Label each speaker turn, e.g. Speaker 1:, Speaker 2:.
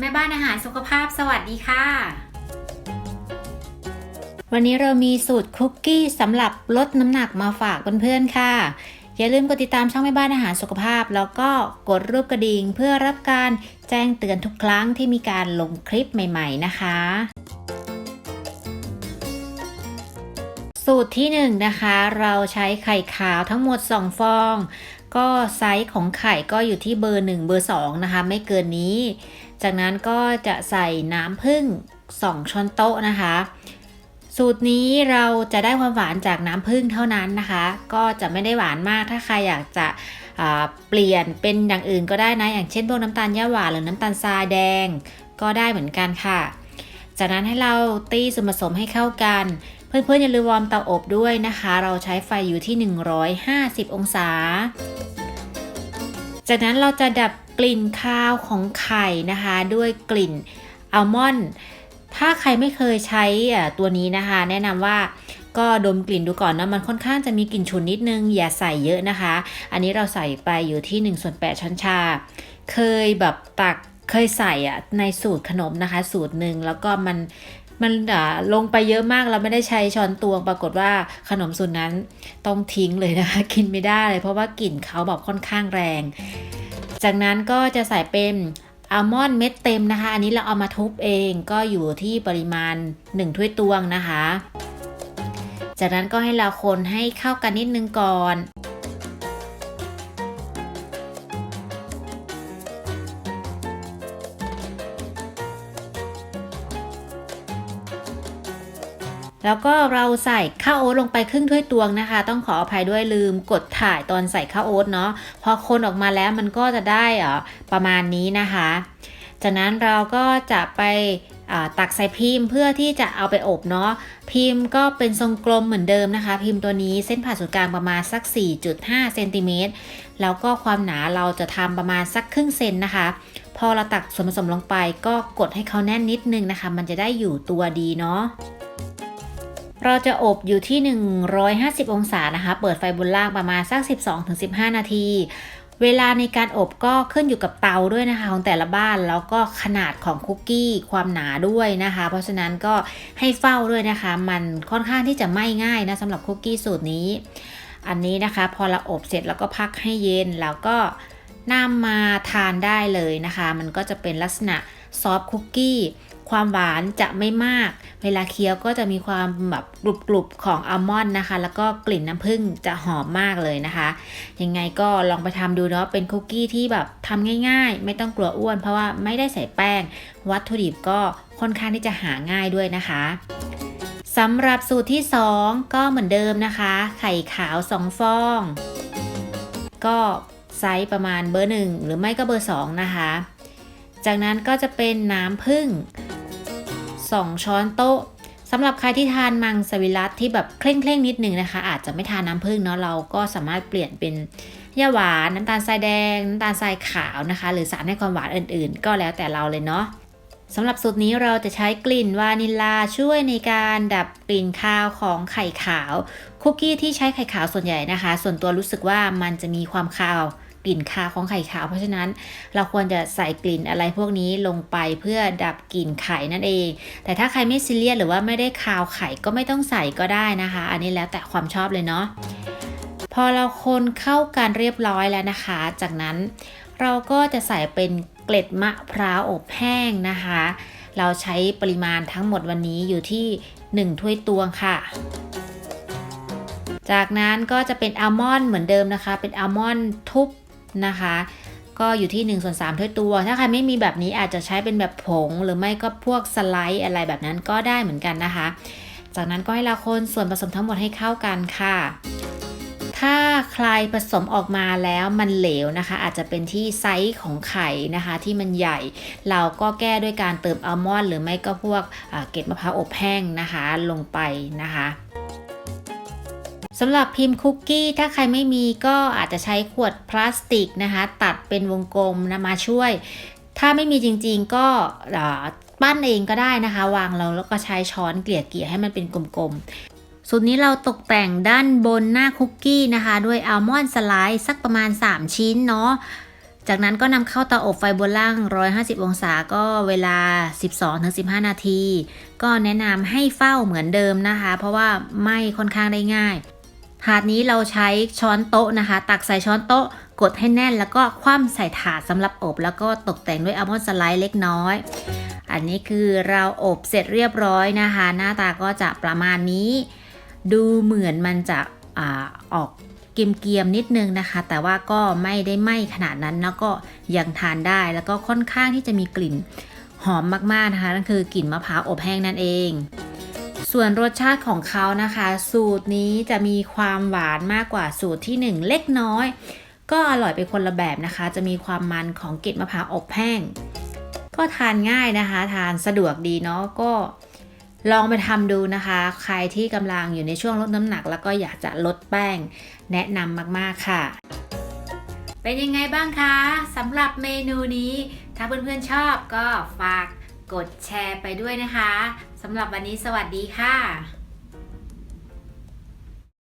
Speaker 1: แม่บ้านอาหารสุขภาพสวัสดีค่ะ วันนี้เรามีสูตรคุกกี้สำหรับลดน้ำหนักมาฝากเพื่อนๆค่ะ อย่าลืมกดติดตามช่องแม่บ้านอาหารสุขภาพ แล้วก็กดรูปกระดิ่งเพื่อรับการแจ้งเตือนทุกครั้งที่มีการลงคลิปใหม่ ๆ นะคะ สูตรที่1นงนะคะ เราใช้ไข่ขาวทั้งหมด 2 ฟอง ก็ไซส์ของไข่ก็อยู่ที่เบอร์ 1 เบอร์2นะคะ ไม่เกินนี้ จากนั้นก็จะใส่น้ำผึ้ง2ช้อนโต๊ะนะคะ สูตรนี้เราจะได้ความหวานจากน้ำผึ้งเท่านั้นนะคะ ก็จะไม่ได้หวานมากถ้าใครอยากจะเปลี่ยนเป็นอย่างอื่นก็ได้นะ อย่างเช่นพวกน้ำตาลย่าหวานหรือน้ำตาลทรายแดงก็ได้เหมือนกันค่ะ จากนั้นให้เราตีส่วนผสมให้เข้ากัน เพื่อนๆอย่าลืมวอร์มเตาอบด้วยนะคะ เราใช้ไฟอยู่ที่ 150 องศา จากนั้นเราจะดับ กลิ่นคาวของไข่นะคะ ด้วยกลิ่นอัลมอนด์ถ้าใครไม่เคยใช้ตัวนี้นะคะ แนะนำว่าก็ดมกลิ่นดูก่อนนะมันค่อนข้างจะมีกลิ่นฉุนนิดนึง อย่าใส่เยอะนะคะ อันนี้เราใส่ไปอยู่ที่1ส่วน8ช้อนชา เคยแบบตักเคยใส่อะในสูตรขนมนะคะ สูตรหนึ่งแล้วก็มันมันลงไปเยอะมากเราไม่ได้ใช้ช้อนตวง ปรากฏว่าขนมสูตรนั้นต้องทิ้งเลยนะคะ กินไม่ได้เลยเพราะว่ากลิ่นเขาแบบค่อนข้างแรง จากนั้นก็จะใส่เป็นอัลมอนด์เม็ดเต็มนะคะ อันนี้เราเอามาทุบเองก็อยู่ที่ปริมาณ 1 ถ้วยตวงนะคะ จากนั้นก็ให้เราคนให้เข้ากันนิดนึงก่อน แล้วก็เราใส่ข้าวโอ๊ตลงไปครึ่งถ้วยตวงนะคะ ต้องขออภัยด้วยลืมกดถ่ายตอนใส่ข้าวโอ๊ตเนาะพอคนออกมาแล้วมันก็จะได้เออประมาณนี้นะคะ จากนั้นเราก็จะไปตักใส่พิมพ์เพื่อที่จะเอาไปอบเนาะพิมพ์ก็เป็นทรงกลมเหมือนเดิมนะคะ พิมพ์ตัวนี้เส้นผ่าศูนย์กลางประมาณสัก 4.5เซนติเมตรแล้วก็ความหนาเราจะทำประมาณสักครึ่งเซนนะคะ พอเราตักส่วนผสมลงไปก็กดให้เขาแน่นนิดนึงนะคะ มันจะได้อยู่ตัวดีเนาะ เราจะอบอยู่ที่ 150 องศานะคะ เปิดไฟบนล่างประมาณสัก 12-15 นาที เวลาในการอบก็ขึ้นอยู่กับเตาด้วยนะคะ ของแต่ละบ้านแล้วก็ขนาดของคุกกี้ความหนาด้วยนะคะ เพราะฉะนั้นก็ให้เฝ้าด้วยนะคะ มันค่อนข้างที่จะไหม้ง่ายนะสำหรับคุกกี้สูตรนี้ อันนี้นะคะ พอเราอบเสร็จแล้วก็พักให้เย็นแล้วก็นำมาทานได้เลยนะคะ มันก็จะเป็นลักษณะซอฟคุกกี้ ความหวานจะไม่มาก เวลาเคี้ยวก็จะมีความแบบกรุบๆของอัลมอนด์นะคะ แล้วก็กลิ่นน้ำผึ้งจะหอมมากเลยนะคะ ยังไงก็ลองไปทำดูเนาะเป็นคุกกี้ที่แบบทำง่ายๆ ไม่ต้องกลัวอ้วนเพราะว่าไม่ได้ใส่แป้ง วัตถุดิบก็ค่อนข้างที่จะหาง่ายด้วยนะคะสำหรับสูตรที่ 2 ก็เหมือนเดิมนะคะ ไข่ขาว 2 ฟอง ก็ไซส์ประมาณเบอร์ 1 หรือไม่ก็เบอร์ 2 นะคะ จากนั้นก็จะเป็นน้ำผึ้ง 2 ช้อนโต๊ะสำหรับใครที่ทานมังสวิรัตที่แบบเคร่งๆนิดนึงนะคะ อาจจะไม่ทานน้ำผึ้งเนาะเราก็สามารถเปลี่ยนเป็นย่าหวานน้ำตาลทรายแดง น้ำตาลทรายขาวนะคะ หรือสารให้ความหวานอื่น ๆ ก็แล้วแต่เราเลยเนาะสำหรับสูตรนี้เราจะใช้กลิ่นวานิลลาช่วยในการดับกลิ่นคาวของไข่ขาว คุกกี้ที่ใช้ไข่ขาวส่วนใหญ่นะคะ ส่วนตัวรู้สึกว่ามันจะมีความคาว กลิ่นคาวของไข่ขาว เพราะฉะนั้นเราควรจะใส่กลิ่นอะไรพวกนี้ลงไปเพื่อดับกลิ่นไข่นั่นเอง แต่ถ้าใครไม่ซีเรียสหรือว่าไม่ได้คาวไข่ก็ไม่ต้องใส่ก็ได้นะคะ อันนี้แล้วแต่ความชอบเลยเนาะพอเราคนเข้ากันเรียบร้อยแล้วนะคะ จากนั้นเราก็จะใส่เป็นเกล็ดมะพร้าวอบแห้งนะคะ เราใช้ปริมาณทั้งหมดวันนี้อยู่ที่ 1 ถ้วยตวงค่ะ จากนั้นก็จะเป็นอัลมอนด์เหมือนเดิมนะคะ เป็นอัลมอนด์ทุบ นะคะ ก็อยู่ที่1ส่วน3ถ้วยตัว ถ้าใครไม่มีแบบนี้อาจจะใช้เป็นแบบผง หรือไม่ก็พวกสไลด์อะไรแบบนั้นก็ได้เหมือนกันนะคะ จากนั้นก็ให้เราคนส่วนผสมทั้งหมดให้เข้ากันค่ะ ถ้าใครผสมออกมาแล้วมันเหลวนะคะ อาจจะเป็นที่ไซส์ของไข่นะคะที่มันใหญ่ เราก็แก้ด้วยการเติมอัลมอนด์หรือไม่ก็พวกเกล็ดมะพร้าวอบแห้งนะคะลงไปนะคะ สำหรับพิมพ์คุกกี้ถ้าใครไม่มีก็อาจจะใช้ขวดพลาสติกนะคะ ตัดเป็นวงกลมนะมาช่วย ถ้าไม่มีจริงๆก็ปั้นเองก็ได้นะคะ วางเราแล้วก็ใช้ช้อนเกลี่ยเกลี่ยให้มันเป็นกลมๆสูตรนี้เราตกแต่งด้านบนหน้าคุกกี้นะคะ ด้วยอัลมอนด์สไลด์สักประมาณ 3 ชิ้นเนาะจากนั้นก็นำเข้าเตาอบไฟบนล่าง 150 องศาก็เวลา 12-15 นาที ก็แนะนำให้เฝ้าเหมือนเดิมนะคะ เพราะว่าไหม้ค่อนข้างได้ง่าย ถาดนี้เราใช้ช้อนโต๊ะนะคะ ตักใส่ช้อนโต๊ะกดให้แน่น แล้วก็คว่ำใส่ถาดสำหรับอบ แล้วก็ตกแต่งด้วยอัลมอนด์สไลด์เล็กน้อย อันนี้คือเราอบเสร็จเรียบร้อยนะคะ หน้าตาก็จะประมาณนี้ ดูเหมือนมันจะอออกเกรียมๆนิดนึงนะคะ แต่ว่าก็ไม่ได้ไหม้ขนาดนั้นแล้วก็ยังทานได้แล้วก็ค่อนข้างที่จะมีกลิ่นหอมมากๆนะคะนั่นคือกลิ่นมะพร้าวอบแห้งนั่นเอง ส่วนรสชาติของเขานะคะ สูตรนี้จะมีความหวานมากกว่าสูตรที่ 1 เล็กน้อย ก็อร่อยไปคนละแบบนะคะ จะมีความมันของเกล็ดมะพร้าวอบแห้ง ก็ทานง่ายนะคะ ทานสะดวกดีเนาะก็ลองไปทำดูนะคะ ใครที่กำลังอยู่ในช่วงลดน้ำหนัก แล้วก็อยากจะลดแป้ง แนะนำมากๆค่ะ เป็นยังไงบ้างคะสำหรับเมนูนี้ ถ้าเพื่อนๆชอบก็ฝาก กดแชร์ไปด้วยนะคะสำหรับวันนี้สวัสดีค่ะ